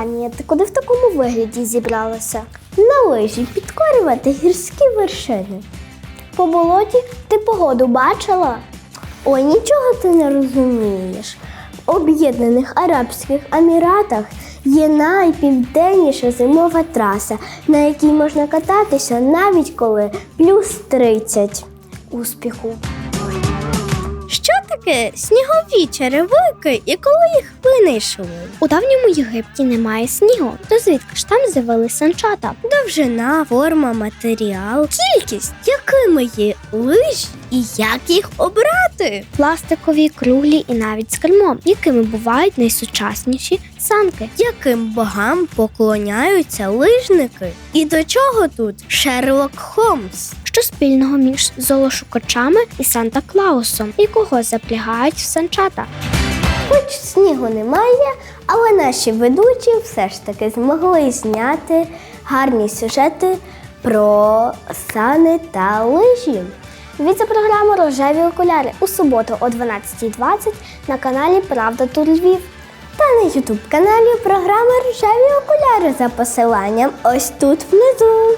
Меланія, ти куди в такому вигляді зібралася? На лижі підкорювати гірські вершини. По болоті ти погоду бачила? Ой, нічого ти не розумієш. В Об'єднаних Арабських Еміратах є найпівденніша зимова траса, на якій можна кататися навіть коли плюс 30. Успіху! Таке снігові черевики і коли їх винайшли? У давньому Єгипті немає снігу, то звідки ж там з'явилися санчата? Довжина, форма, матеріал, кількість, якими є лижі і як їх обрати? Пластикові, круглі і навіть з кельмом, якими бувають найсучасніші санки. Яким богам поклоняються лижники? І до чого тут Шерлок Холмс? Що спільного між золошукачами і Санта Клаусом, і кого запрягають в санчата? Хоч снігу немає, але наші ведучі все ж таки змогли зняти гарні сюжети про сани та лижі. Дивіться програму Рожеві окуляри у суботу о 12.20 на каналі Правда Тур Львів та на ютуб каналі програми Рожеві окуляри за посиланням ось тут внизу.